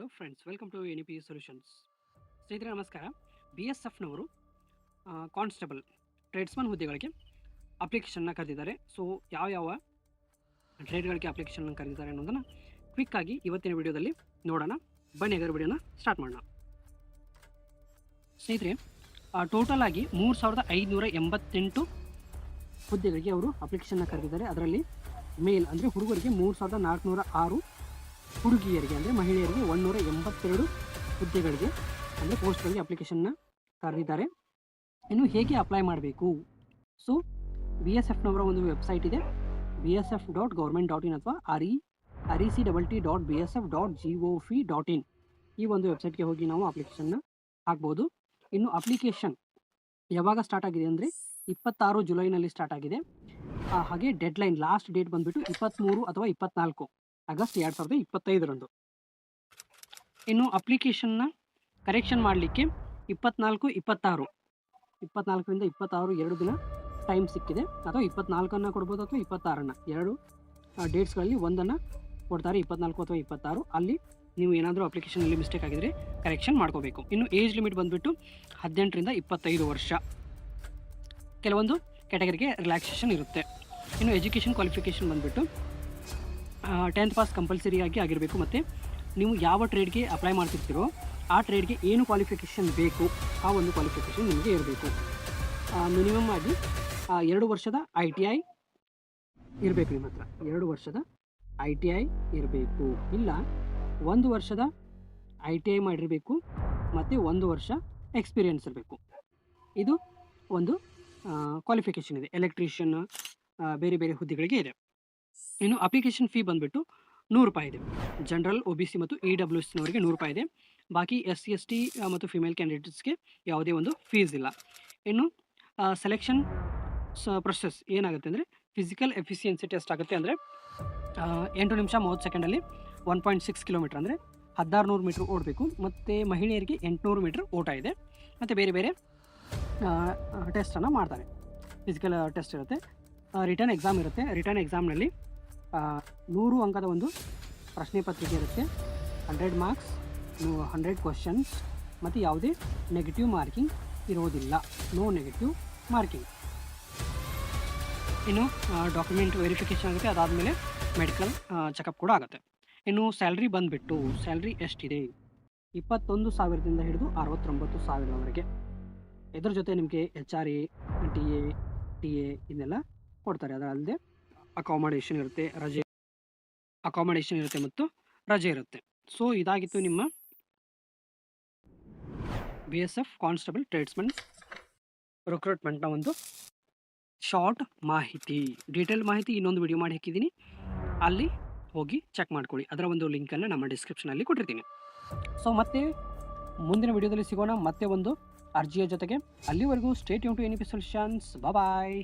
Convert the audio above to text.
Hello friends welcome to N P solutions ಸ್ನೇಹಿತರೆ, ನಮಸ್ಕಾರ. B S ಎಫ್ನವರು ಕಾನ್ಸ್ಟೇಬಲ್ ಟ್ರೇಡ್ಸ್ಮನ್ ಹುದ್ದೆಗಳಿಗೆ ಅಪ್ಲಿಕೇಶನ್ನ ಕರೆದಿದ್ದಾರೆ. ಸೊ ಯಾವ ಯಾವ ಟ್ರೇಡ್ಗಳಿಗೆ ಅಪ್ಲಿಕೇಶನ್ನ ಕರೆದಿದ್ದಾರೆ ಅನ್ನೋದನ್ನು ಕ್ವಿಕ್ಕಾಗಿ ಇವತ್ತಿನ ವಿಡಿಯೋದಲ್ಲಿ ನೋಡೋಣ. ಬನ್ನಿ ಅದರ ವಿಡಿಯೋನ ಸ್ಟಾರ್ಟ್ ಮಾಡೋಣ. ಸ್ನೇಹಿತರೆ ಟೋಟಲ್ ಆಗಿ ಮೂರು ಸಾವಿರದ ಐದುನೂರ ಎಂಬತ್ತೆಂಟು ಹುದ್ದೆಗಳಿಗೆ ಅವರು ಅಪ್ಲಿಕೇಶನ್ನ ಕರೆದಿದ್ದಾರೆ. ಅದರಲ್ಲಿ ಮೇಲ್ ಅಂದರೆ ಹುಡುಗರಿಗೆ ಮೂರು ಸಾವಿರದ ನಾಲ್ಕುನೂರ ಆರು ಹುಡುಗಿಯರಿಗೆ ಅಂದರೆ ಮಹಿಳೆಯರಿಗೆ ಒಂದೂರ ಎಂಬತ್ತೆರಡು ಹುದ್ದೆಗಳಿಗೆ ಅಂದರೆ ಪೋಸ್ಟ್ಗಳಿಗೆ ಅಪ್ಲಿಕೇಶನ್ನ ಕರೆದಿದ್ದಾರೆ ಇನ್ನು ಹೇಗೆ ಅಪ್ಲೈ ಮಾಡಬೇಕು? ಸೊ ಬಿ ಎಸ್ ಎಫ್ನವರ ಒಂದು ವೆಬ್ಸೈಟ್ ಇದೆ. B S F dot government dot in ಅಥವಾ R E R E C double T dot B S F dot G O V dot in ಈ ಒಂದು ವೆಬ್ಸೈಟ್ಗೆ ಹೋಗಿ ನಾವು ಅಪ್ಲಿಕೇಶನ್ನ ಹಾಕ್ಬೋದು. ಇನ್ನು ಅಪ್ಲಿಕೇಶನ್ ಯಾವಾಗ ಸ್ಟಾರ್ಟ್ ಆಗಿದೆ ಅಂದರೆ ಇಪ್ಪತ್ತಾರು ಜುಲೈನಲ್ಲಿ ಸ್ಟಾರ್ಟ್ ಆಗಿದೆ. ಹಾಗೆ ಡೆಡ್ಲೈನ್ ಲಾಸ್ಟ್ ಡೇಟ್ ಬಂದುಬಿಟ್ಟು ಇಪ್ಪತ್ತ್ಮೂರು ಅಥವಾ ಇಪ್ಪತ್ನಾಲ್ಕು. ಆಗಸ್ಟ್ ಎರಡು ಸಾವಿರದ ಇಪ್ಪತ್ತೈದರಂದು. ಇನ್ನು ಅಪ್ಲಿಕೇಶನ್ನ ಕರೆಕ್ಷನ್ ಮಾಡಲಿಕ್ಕೆ ಇಪ್ಪತ್ನಾಲ್ಕು, ಇಪ್ಪತ್ತಾರು. ಇಪ್ಪತ್ನಾಲ್ಕರಿಂದ ಇಪ್ಪತ್ತಾರು ಎರಡು ದಿನ ಟೈಮ್ ಸಿಕ್ಕಿದೆ. ಅಥವಾ ಇಪ್ಪತ್ನಾಲ್ಕನ್ನು ಕೊಡ್ಬೋದು ಅಥವಾ ಇಪ್ಪತ್ತಾರನ್ನು. ಎರಡು ಡೇಟ್ಸ್ಗಳಲ್ಲಿ ಒಂದನ್ನು ಕೊಡ್ತಾರೆ ಇಪ್ಪತ್ನಾಲ್ಕು ಅಥವಾ ಇಪ್ಪತ್ತಾರು. ಅಲ್ಲಿ ನೀವು ಏನಾದರೂ ಅಪ್ಲಿಕೇಶನಲ್ಲಿ ಮಿಸ್ಟೇಕ್ ಆಗಿದರೆ ಕರೆಕ್ಷನ್ ಮಾಡ್ಕೋಬೇಕು. ಇನ್ನು ಏಜ್ ಲಿಮಿಟ್ ಬಂದುಬಿಟ್ಟು ಹದಿನೆಂಟರಿಂದ ಇಪ್ಪತ್ತೈದು ವರ್ಷ. ಕೆಲವೊಂದು ಕ್ಯಾಟಗರಿಗೆ ರಿಲ್ಯಾಕ್ಸೇಷನ್ ಇರುತ್ತೆ. ಇನ್ನು ಎಜುಕೇಷನ್ ಕ್ವಾಲಿಫಿಕೇಷನ್ ಬಂದುಬಿಟ್ಟು ಟೆಂತ್ ಪಾಸ್ ಕಂಪಲ್ಸರಿಯಾಗಿ ಆಗಿರಬೇಕು ಮತ್ತು ನೀವು ಯಾವ ಟ್ರೇಡ್ಗೆ ಅಪ್ಲೈ ಮಾಡ್ತಿರ್ತೀರೋ ಆ ಟ್ರೇಡ್ಗೆ ಏನು ಕ್ವಾಲಿಫಿಕೇಷನ್ ಬೇಕು, ಆ ಒಂದು ಕ್ವಾಲಿಫಿಕೇಷನ್ ನಿಮಗೆ ಇರಬೇಕು. ಮಿನಿಮಮ್ ಆಗಿ ಎರಡು ವರ್ಷದ ಐ ಟಿ ಐ ಇರಬೇಕು ನಿಮ್ಮ ಹತ್ರ. ಎರಡು ವರ್ಷದ ಐ ಟಿ ಐ ಇರಬೇಕು. ಇಲ್ಲ, ಒಂದು ವರ್ಷದ ಐ ಟಿ ಐ ಮಾಡಿರಬೇಕು, ಮತ್ತು ಒಂದು ವರ್ಷ ಎಕ್ಸ್ಪೀರಿಯನ್ಸ್ ಇರಬೇಕು. ಇದು ಒಂದು ಕ್ವಾಲಿಫಿಕೇಷನ್ ಇದೆ. ಎಲೆಕ್ಟ್ರಿಷಿಯನ್ ಬೇರೆ ಬೇರೆ ಹುದ್ದೆಗಳಿಗೆ ಇದೆ. ಇನ್ನು ಅಪ್ಲಿಕೇಶನ್ ಫೀ ಬಂದುಬಿಟ್ಟು ನೂರು ರೂಪಾಯಿ ಇದೆ. ಜನರಲ್ ಒ ಬಿ ಸಿ ಮತ್ತು ಇ ಡಬ್ಲ್ಯೂ ಎಸ್ನವರಿಗೆ ನೂರು ರೂಪಾಯಿ ಇದೆ. ಬಾಕಿ ಎಸ್ ಸಿ ಎಸ್, ಟಿ ಮತ್ತು ಫಿಮೇಲ್ ಕ್ಯಾಂಡಿಡೇಟ್ಸ್ಗೆ ಯಾವುದೇ ಒಂದು ಫೀಸ್ ಇಲ್ಲ. ಇನ್ನು ಸೆಲೆಕ್ಷನ್ ಸ ಪ್ರೊಸೆಸ್ ಏನಾಗುತ್ತೆ ಅಂದರೆ ಫಿಸಿಕಲ್ ಎಫಿಷಿಯನ್ಸಿ ಟೆಸ್ಟ್ ಆಗುತ್ತೆ ಅಂದರೆ ಎಂಟು ನಿಮಿಷ ಮೂವತ್ತು ಸೆಕೆಂಡಲ್ಲಿ ಒನ್ ಪಾಯಿಂಟ್ ಸಿಕ್ಸ್ ಕಿಲೋಮೀಟ್ರ್ ಅಂದರೆ ಹದಿನಾರು ನೂರು ಮೀಟ್ರ್ ಓಡಬೇಕು. ಮತ್ತು ಮಹಿಳೆಯರಿಗೆ ಎಂಟುನೂರು ಮೀಟ್ರ್ ಓಟ ಇದೆ. ಮತ್ತು ಬೇರೆ ಬೇರೆ ಟೆಸ್ಟನ್ನು ಮಾಡ್ತಾರೆ. ಫಿಸಿಕಲ್ ಟೆಸ್ಟ್ ಇರುತ್ತೆ. ರಿಟರ್ನ್ ಎಕ್ಸಾಮ್ ಇರುತ್ತೆ. ರಿಟರ್ನ್ ಎಕ್ಸಾಮ್ನಲ್ಲಿ ನೂರು ಅಂಕದ ಒಂದು ಪ್ರಶ್ನೆ ಪತ್ರಿಕೆ ಇರುತ್ತೆ. ಹಂಡ್ರೆಡ್ ಮಾರ್ಕ್ಸ್ ಹಂಡ್ರೆಡ್ ಕ್ವಶನ್ಸ್ ಮತ್ತು ಯಾವುದೇ ನೆಗೆಟಿವ್ ಮಾರ್ಕಿಂಗ್ ಇರೋದಿಲ್ಲ. ನೋ ನೆಗೆಟಿವ್ ಮಾರ್ಕಿಂಗ್ ಇನ್ನು ಡಾಕ್ಯುಮೆಂಟ್ ವೆರಿಫಿಕೇಷನ್ ಆಗುತ್ತೆ. ಅದಾದಮೇಲೆ ಮೆಡಿಕಲ್ ಚೆಕಪ್ ಕೂಡ ಆಗುತ್ತೆ. ಇನ್ನು ಸ್ಯಾಲ್ರಿ ಬಂದುಬಿಟ್ಟು ಸ್ಯಾಲ್ರಿ ಎಷ್ಟಿದೆ? ಇಪ್ಪತ್ತೊಂದು ಸಾವಿರದಿಂದ ಹಿಡಿದು ಅರವತ್ತೊಂಬತ್ತು ಸಾವಿರದವರೆಗೆ ಇದ್ರ ಜೊತೆ ನಿಮಗೆ H R A T A T A ಇದನ್ನೆಲ್ಲ ಕೊಡ್ತಾರೆ. ಅದಲ್ಲದೆ ಅಕಾಮಡೇಷನ್ ಇರುತ್ತೆ, ರಜೆ ಅಕಾಮಡೇಷನ್ ಇರುತ್ತೆ ಮತ್ತು ರಜೆ ಇರುತ್ತೆ. ಸೊ ಇದಾಗಿತ್ತು ನಿಮ್ಮ B S F constable tradesman ರಿಕ್ರೂಟ್ಮೆಂಟ್ನ ಒಂದು ಶಾರ್ಟ್ ಮಾಹಿತಿ. ಡೀಟೇಲ್ ಮಾಹಿತಿ ಇನ್ನೊಂದು ವಿಡಿಯೋ ಮಾಡಿ ಹಾಕಿದ್ದೀನಿ. ಅಲ್ಲಿ ಹೋಗಿ ಚೆಕ್ ಮಾಡ್ಕೊಳ್ಳಿ. ಅದರ ಒಂದು ಲಿಂಕನ್ನು ನಮ್ಮ ಡಿಸ್ಕ್ರಿಪ್ಷನಲ್ಲಿ ಕೊಟ್ಟಿರ್ತೀನಿ. ಸೊ ಮತ್ತೆ ಮುಂದಿನ ವಿಡಿಯೋದಲ್ಲಿ ಸಿಗೋಣ. ಮತ್ತೆ ಒಂದು ಅರ್ಜಿಯ ಜೊತೆಗೆ. ಅಲ್ಲಿವರೆಗೂ stay ಯೂನ್ to N P solutions bye